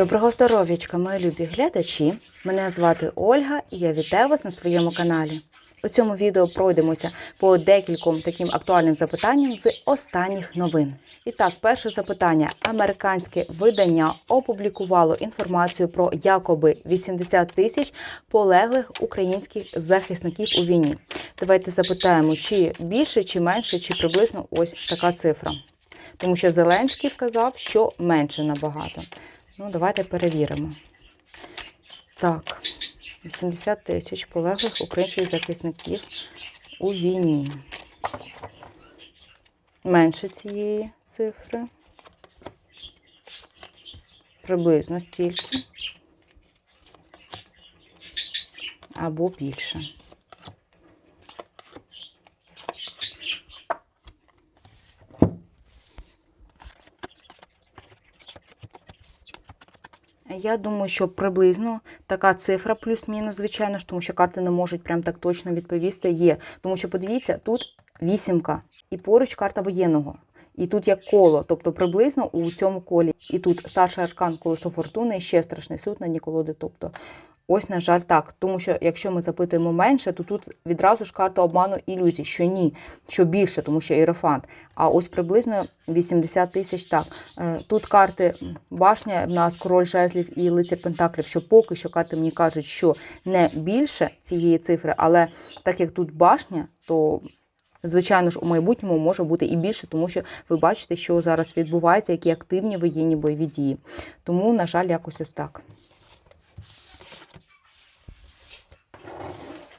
Доброго здоров'ячка, мої любі глядачі. Мене звати Ольга і я вітаю вас на своєму каналі. У цьому відео пройдемося по декільком таким актуальним запитанням з останніх новин. І так, перше запитання: американське видання опублікувало інформацію про якоби 80 тисяч полеглих українських захисників у війні. Давайте запитаємо, чи більше, чи менше, чи приблизно ось така цифра. Тому що Зеленський сказав, що менше набагато. Ну, давайте перевіримо. Так, 80 тисяч полеглих українських захисників у війні. Менше цієї цифри. Приблизно стільки. Або більше. Я думаю, що приблизно така цифра, плюс-мінус, звичайно ж, тому що карти не можуть прям так точно відповісти. Є. Тому що подивіться, тут вісімка, і поруч карта воєнного. І тут як коло, тобто приблизно у цьому колі. І тут старший аркан колесо фортуни, ще страшний суд на дні колоди. Тобто, ось, на жаль, так. Тому що якщо ми запитуємо менше, то тут відразу ж карта обману ілюзій, що ні, що більше, тому що іерофант. А ось приблизно 80 тисяч так. Е, Тут карти башня, в нас король жезлів і лицар пентаклів, що поки що карти мені кажуть, що не більше цієї цифри, але так як тут башня, то Звичайно ж, у майбутньому може бути і більше, тому що ви бачите, що зараз відбувається, які активні воєнні бойові дії. Тому, на жаль, якось ось так.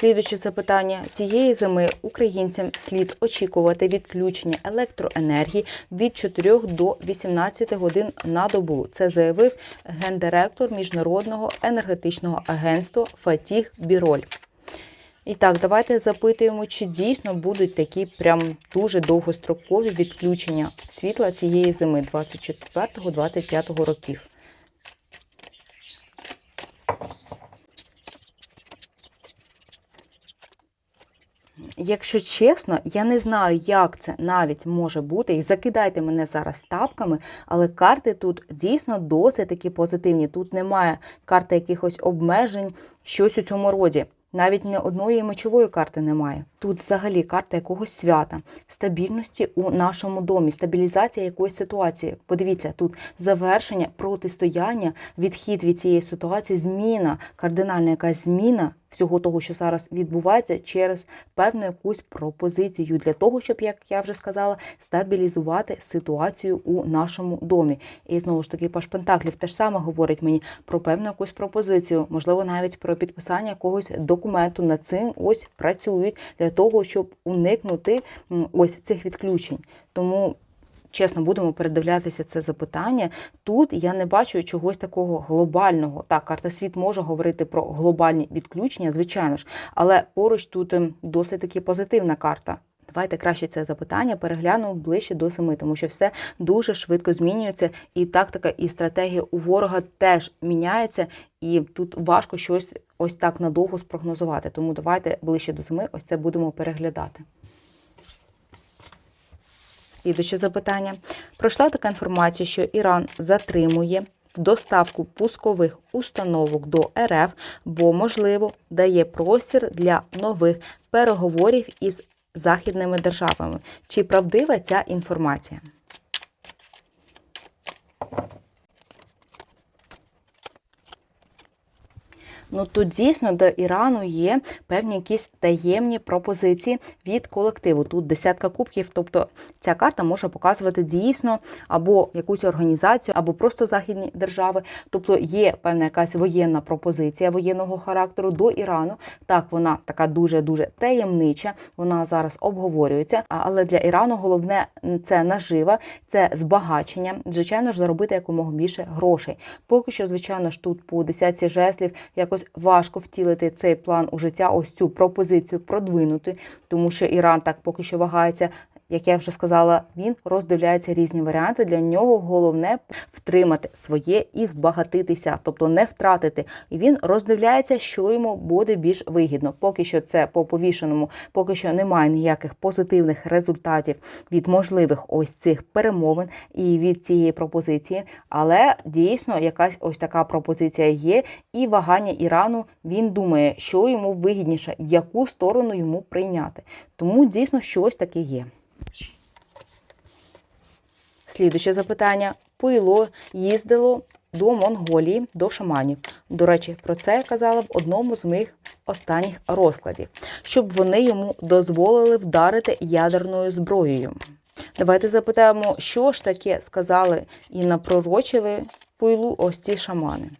Слідуюче запитання цієї зими українцям слід очікувати відключення електроенергії від 4 до 18 годин на добу. Це заявив гендиректор Міжнародного енергетичного агентства Фатіх Біроль. І так, давайте запитуємо, чи дійсно будуть такі прям дуже довгострокові відключення світла цієї зими 24-25 років. Якщо чесно, я не знаю, як це навіть може бути. І закидайте мене зараз тапками, але карти тут дійсно досить такі позитивні. Тут немає карти якихось обмежень, щось у цьому роді. Навіть не одної мечової карти немає. Тут взагалі карта якогось свята, стабільності у нашому домі, стабілізація якоїсь ситуації. Подивіться, тут завершення протистояння, відхід від цієї ситуації, зміна, кардинальна якась зміна всього того, що зараз відбувається, через певну якусь пропозицію для того, щоб, як я вже сказала, стабілізувати ситуацію у нашому домі. І знову ж таки, Паш Пентаклів теж саме говорить мені про певну якусь пропозицію, можливо, навіть про підписання якогось документу. Над цим ось працюють для того, щоб уникнути ось цих відключень. Тому. Чесно, будемо передивлятися це запитання. Тут я не бачу чогось такого глобального. Так, карта світ може говорити про глобальні відключення, звичайно ж, але поруч тут ем, досить таки позитивна карта. Давайте краще це запитання переглянемо ближче до семи, тому що все дуже швидко змінюється, і тактика, і стратегія у ворога теж міняється, і тут важко щось ось так надовго спрогнозувати. Тому давайте ближче до зими ось це будемо переглядати. Слідуюче запитання. Пройшла така інформація, що Іран затримує доставку пускових установок до РФ, бо, можливо, дає простір для нових переговорів із західними державами. Чи правдива ця інформація? Ну тут дійсно до Ірану є певні якісь таємні пропозиції від колективу. Тут десятка кубків, тобто ця карта може показувати дійсно або якусь організацію, або просто західні держави. Тобто є певна якась воєнна пропозиція воєнного характеру до Ірану. Так, вона така дуже дуже таємнича. Вона зараз обговорюється. Але для Ірану головне це нажива, це збагачення. Звичайно ж, заробити якомога більше грошей. Поки що, звичайно ж, тут по десятці жеслів якось важко втілити цей план у життя, ось цю пропозицію продвинути, тому що Іран так поки що вагається. Як я вже сказала, він роздивляється різні варіанти. Для нього головне втримати своє і збагатитися, тобто не втратити. І він роздивляється, що йому буде більш вигідно. Поки що це по повішеному, поки що немає ніяких позитивних результатів від можливих ось цих перемовин і від цієї пропозиції. Але дійсно якась ось така пропозиція є, і вагання Ірану він думає, що йому вигідніше, яку сторону йому прийняти. Тому дійсно щось таке є. Слідуюче запитання. Пуйло їздило до Монголії, до шаманів. До речі, про це я казала в одному з моїх останніх розкладів, щоб вони йому дозволили вдарити ядерною зброєю. Давайте запитаємо, що ж таке сказали і напророчили пуйлу ось ці шамани.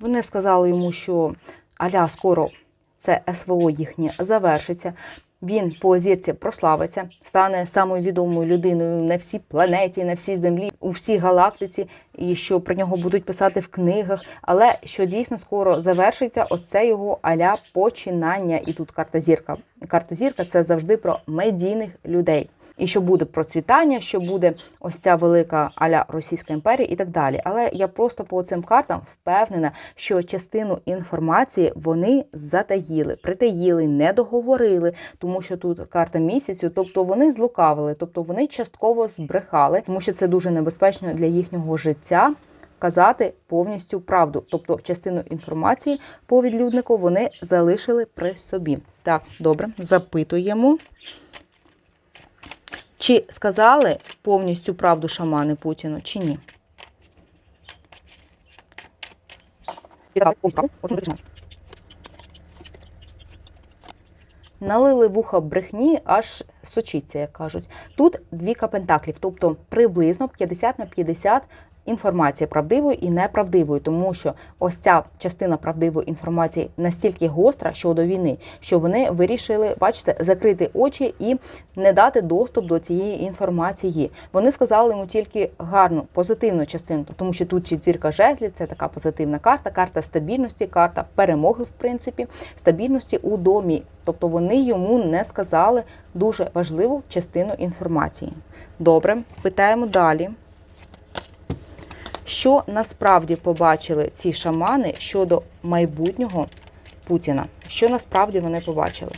Вони сказали йому, що аля скоро це СВО їхнє завершиться. Він по зірці прославиться, стане самою відомою людиною на всій планеті, на всій землі, у всій галактиці, і що про нього будуть писати в книгах. Але що дійсно скоро завершиться, оце його аля починання. І тут карта зірка. Карта зірка це завжди про медійних людей. І що буде процвітання, що буде ось ця велика аля Російська імперія і так далі. Але я просто по цим картам впевнена, що частину інформації вони затаїли, притаїли, не договорили, тому що тут карта місяцю, тобто вони злукавили, тобто вони частково збрехали, тому що це дуже небезпечно для їхнього життя. Казати повністю правду, тобто частину інформації по відлюднику вони залишили при собі. Так, добре, запитуємо. Чи сказали повністю правду шамани Путіну, чи ні? Налили вуха брехні, аж сочиться, як кажуть. Тут дві пентаклів, тобто приблизно 50 на 50 інформація правдивою і неправдивою, тому що ось ця частина правдивої інформації настільки гостра щодо війни, що вони вирішили, бачите, закрити очі і не дати доступ до цієї інформації. Вони сказали йому тільки гарну, позитивну частину, тому що тут четвірка жезлів, це така позитивна карта, карта стабільності, карта перемоги, в принципі, стабільності у домі. Тобто вони йому не сказали дуже важливу частину інформації. Добре, питаємо далі. Що насправді побачили ці шамани щодо майбутнього Путіна? Що насправді вони побачили?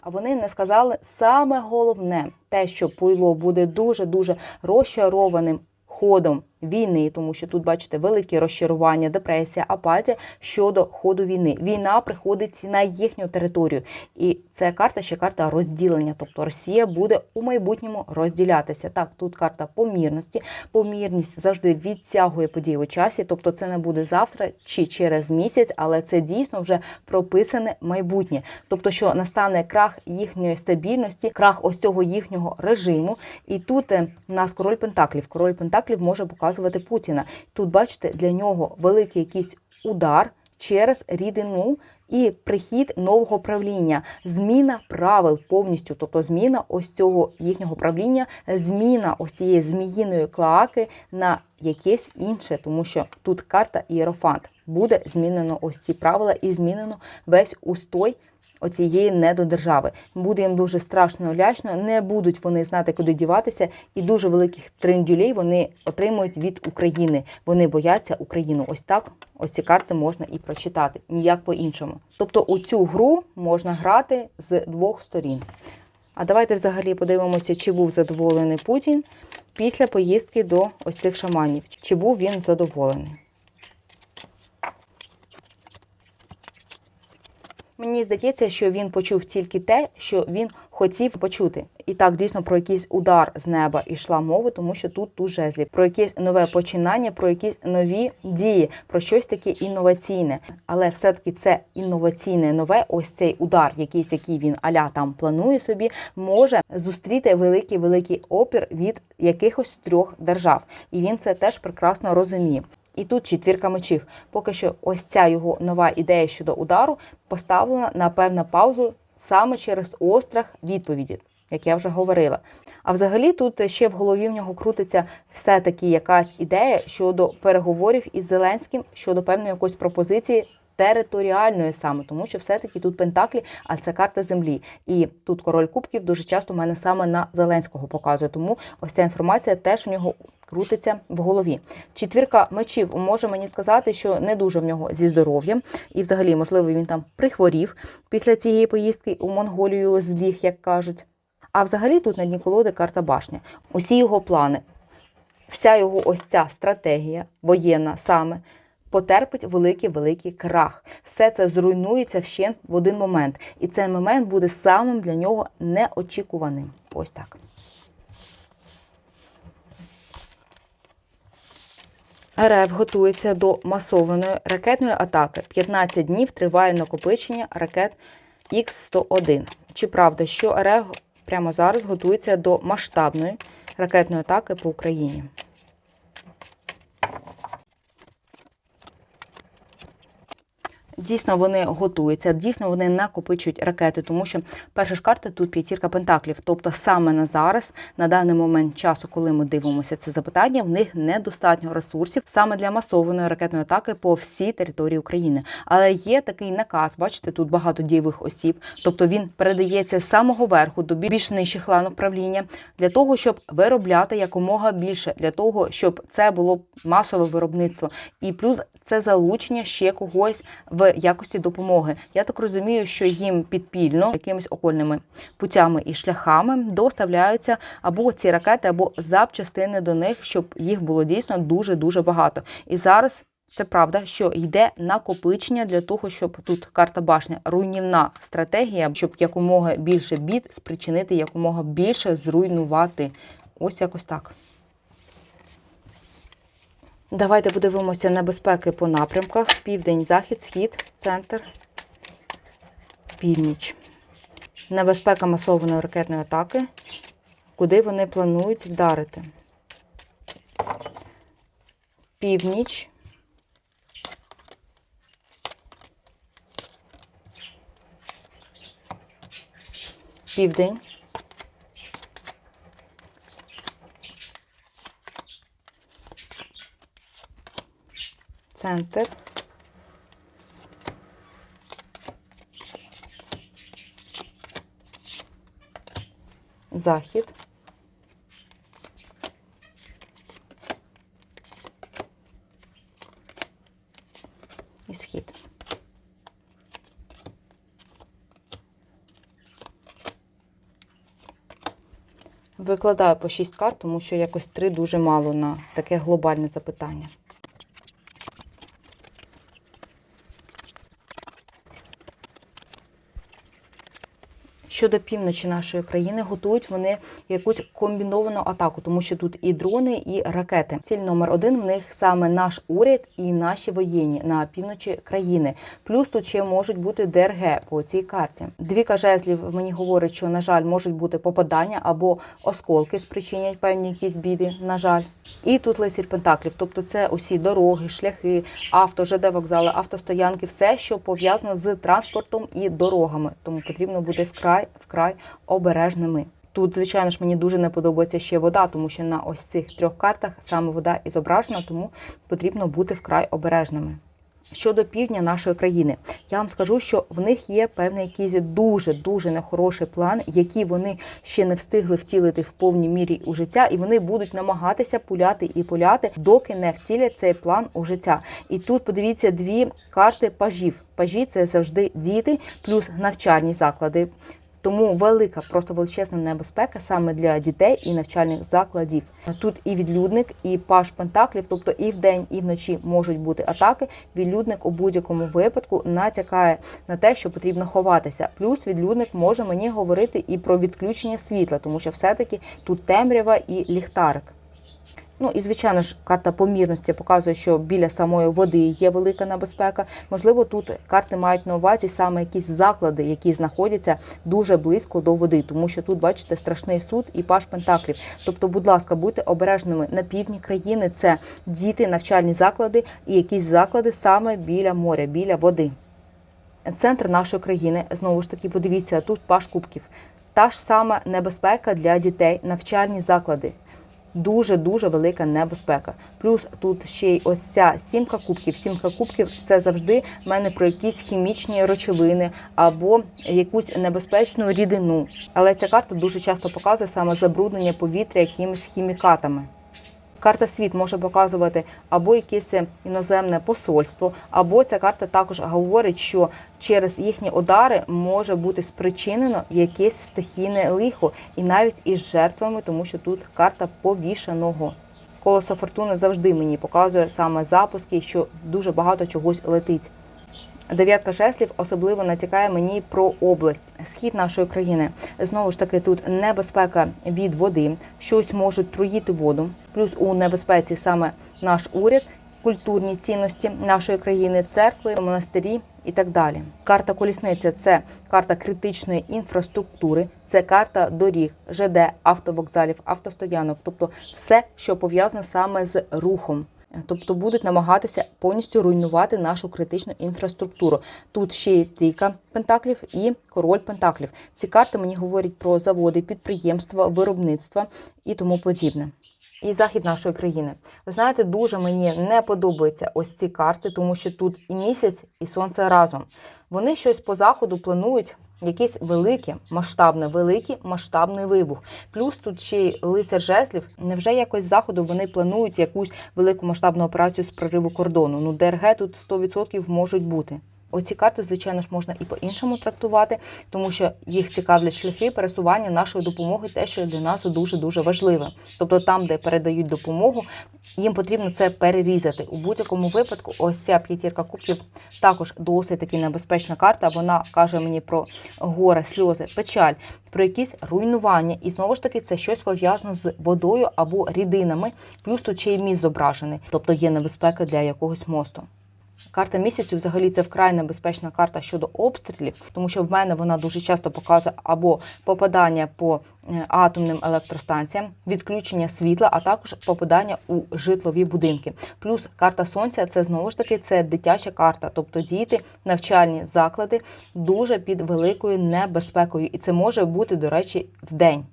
А вони не сказали саме головне, те, що Пуйло буде дуже-дуже розчарованим ходом війни, тому що тут, бачите, великі розчарування, депресія, апатія щодо ходу війни. Війна приходить на їхню територію. І це карта ще карта розділення. Тобто Росія буде у майбутньому розділятися. Так, тут карта помірності. Помірність завжди відтягує події у часі, тобто це не буде завтра чи через місяць, але це дійсно вже прописане майбутнє. Тобто, що настане крах їхньої стабільності, крах ось цього їхнього режиму. І тут е, у нас король Пентаклів. Король Пентаклів може показувати Путіна. Тут, бачите, для нього великий якийсь удар через рідину і прихід нового правління, зміна правил повністю, тобто зміна ось цього їхнього правління, зміна ось цієї зміїної клоаки на якесь інше, тому що тут карта Ієрофант. Буде змінено ось ці правила і змінено весь устой оцієї недодержави. Буде їм дуже страшно лячно, не будуть вони знати, куди діватися, і дуже великих трендюлей вони отримують від України. Вони бояться Україну. Ось так. Ось ці карти можна і прочитати, ніяк по-іншому. Тобто у цю гру можна грати з двох сторін. А давайте взагалі подивимося, чи був задоволений Путін після поїздки до ось цих шаманів. Чи був він задоволений? Мені здається, що він почув тільки те, що він хотів почути. І так дійсно про якийсь удар з неба йшла мова, тому що тут тут жезлі, про якесь нове починання, про якісь нові дії, про щось таке інноваційне. Але все-таки це інноваційне нове, ось цей удар, якийсь, який він аля там планує собі, може зустріти великий великий опір від якихось трьох держав. І він це теж прекрасно розуміє. І тут четвірка мечів. Поки що ось ця його нова ідея щодо удару поставлена на певну паузу саме через острах відповіді. як я вже говорила. А взагалі тут ще в голові в нього крутиться все-таки якась ідея щодо переговорів із Зеленським щодо певної якоїсь пропозиції. Територіальної саме, тому що все-таки тут Пентаклі, а це карта землі. І тут король кубків дуже часто в мене саме на Зеленського показує. Тому ось ця інформація теж в нього крутиться в голові. Четвірка мечів може мені сказати, що не дуже в нього зі здоров'ям, і взагалі, можливо, він там прихворів після цієї поїздки у Монголію зліг, як кажуть. А взагалі тут на дні колоди карта башня. Усі його плани, вся його ось ця стратегія воєнна саме. Потерпить великий великий крах. Все це зруйнується вщент в один момент. І цей момент буде самим для нього неочікуваним. Ось так. РФ готується до масованої ракетної атаки. 15 днів триває накопичення ракет Х-101. Чи правда, що РФ прямо зараз готується до масштабної ракетної атаки по Україні? Дійсно, вони готуються, дійсно вони накопичують ракети, тому що перша ж карта тут п'ятірка пентаклів. Тобто саме на зараз, на даний момент часу, коли ми дивимося це запитання, в них недостатньо ресурсів саме для масованої ракетної атаки по всій території України. Але є такий наказ, бачите, тут багато дієвих осіб, тобто він передається з самого верху до більш нижчих ланок правління для того, щоб виробляти якомога більше, для того, щоб це було масове виробництво, і плюс це залучення ще когось в якості допомоги. Я так розумію, що їм підпільно якимись окольними путями і шляхами доставляються або ці ракети, або запчастини до них, щоб їх було дійсно дуже дуже багато. І зараз. Це правда, що йде накопичення для того, щоб тут карта башня руйнівна стратегія, щоб якомога більше бід спричинити, якомога більше зруйнувати. Ось якось так. Давайте подивимося небезпеки по напрямках: південь, захід, схід, центр, північ. Небезпека масованої ракетної атаки, куди вони планують вдарити. Північ. Південь. Центр. Захід. І схід. Викладаю по 6 карт, тому що якось 3 дуже мало на таке глобальне запитання. Щодо півночі нашої країни готують вони якусь комбіновану атаку, тому що тут і дрони, і ракети. Ціль номер один в них саме наш уряд і наші воєнні на півночі країни. Плюс тут ще можуть бути ДРГ по цій карті. Двіка жезлів мені говорить, що на жаль можуть бути попадання або осколки спричинять певні якісь біди. На жаль, і тут лицар пентаклів, тобто це усі дороги, шляхи, авто, ЖД вокзали, автостоянки, все, що пов'язано з транспортом і дорогами. Тому потрібно бути вкрай вкрай обережними. Тут, звичайно ж, мені дуже не подобається ще вода, тому що на ось цих трьох картах саме вода і зображена, тому потрібно бути вкрай обережними. Щодо півдня нашої країни, я вам скажу, що в них є певний якийсь дуже дуже нехороший план, який вони ще не встигли втілити в повній мірі у життя, і вони будуть намагатися пуляти і пуляти, доки не втілять цей план у життя. І тут подивіться дві карти пажів. Пажі це завжди діти, плюс навчальні заклади. Тому велика, просто величезна небезпека саме для дітей і навчальних закладів. Тут і відлюдник, і паш пентаклів, тобто і вдень, і вночі можуть бути атаки. Відлюдник у будь-якому випадку натякає на те, що потрібно ховатися. Плюс відлюдник може мені говорити і про відключення світла, тому що все-таки тут темрява і ліхтарик. Ну і звичайно ж, карта помірності показує, що біля самої води є велика небезпека. Можливо, тут карти мають на увазі саме якісь заклади, які знаходяться дуже близько до води, тому що тут, бачите, страшний суд і паш пентаклів. Тобто, будь ласка, будьте обережними на півдні країни. Це діти, навчальні заклади і якісь заклади саме біля моря, біля води. Центр нашої країни знову ж таки, подивіться, тут паш кубків. Та ж сама небезпека для дітей, навчальні заклади. Дуже дуже велика небезпека. Плюс тут ще й ось ця сімка кубків. Сімка кубків це завжди в мене про якісь хімічні речовини або якусь небезпечну рідину. Але ця карта дуже часто показує саме забруднення повітря якимись хімікатами. Карта світ може показувати або якесь іноземне посольство, або ця карта також говорить, що через їхні удари може бути спричинено якесь стихійне лихо, і навіть із жертвами, тому що тут карта повішеного. Колесо фортуни завжди мені показує саме запуски, що дуже багато чогось летить. Дев'ятка жеслів особливо натякає мені про область, схід нашої країни. Знову ж таки, тут небезпека від води, щось можуть труїти воду. Плюс у небезпеці саме наш уряд, культурні цінності нашої країни, церкви, монастирі і так далі. Карта колісниця це карта критичної інфраструктури, це карта доріг, ЖД, автовокзалів, автостоянок, тобто все, що пов'язане саме з рухом. Тобто будуть намагатися повністю руйнувати нашу критичну інфраструктуру. Тут ще є трійка пентаклів і король пентаклів. Ці карти мені говорять про заводи, підприємства, виробництва і тому подібне. І захід нашої країни. Ви знаєте, дуже мені не подобаються ось ці карти, тому що тут і місяць, і сонце разом. Вони щось по заходу планують. Якийсь великий, масштабне, великий масштабний вибух. Плюс тут ще й лицар жезлів. Невже якось заходу вони планують якусь велику масштабну операцію з прориву кордону? Ну, ДРГ тут 100% можуть бути. Оці карти, звичайно ж, можна і по-іншому трактувати, тому що їх цікавлять шляхи пересування нашої допомоги, те, що для нас дуже дуже важливе. Тобто, там, де передають допомогу, їм потрібно це перерізати. У будь-якому випадку, ось ця п'ятірка кубків також досить таки небезпечна карта. Вона каже мені про горе, сльози, печаль, про якісь руйнування. І знову ж таки, це щось пов'язано з водою або рідинами. Плюс тут ще й міст зображений, тобто є небезпека для якогось мосту. Карта місяцю взагалі це вкрай небезпечна карта щодо обстрілів, тому що в мене вона дуже часто показує або попадання по е, атомним електростанціям, відключення світла, а також попадання у житлові будинки. Плюс карта сонця це знову ж таки це дитяча карта, тобто діти, навчальні заклади дуже під великою небезпекою, і це може бути, до речі, в день.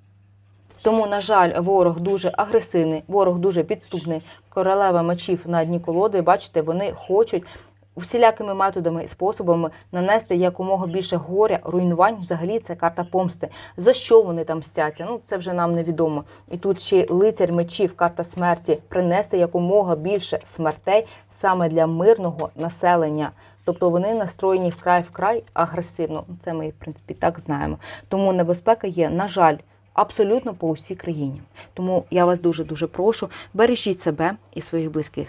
Тому, на жаль, ворог дуже агресивний, ворог дуже підступний. Королева мечів на дні колоди, бачите, вони хочуть всілякими методами і способами нанести якомога більше горя, руйнувань. Взагалі це карта помсти. За що вони там мстяться? Ну це вже нам невідомо. І тут ще й лицар мечів, карта смерті, принести якомога більше смертей саме для мирного населення. Тобто вони настроєні вкрай вкрай агресивно. Це ми, в принципі, так знаємо. Тому небезпека є, на жаль. Абсолютно по усій країні. Тому я вас дуже дуже прошу, бережіть себе і своїх близьких.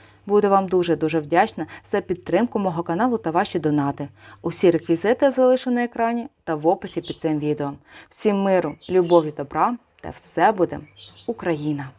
Буду вам дуже-дуже вдячна за підтримку мого каналу та ваші донати. Усі реквізити залишу на екрані та в описі під цим відео. Всім миру, любові, добра та все буде Україна!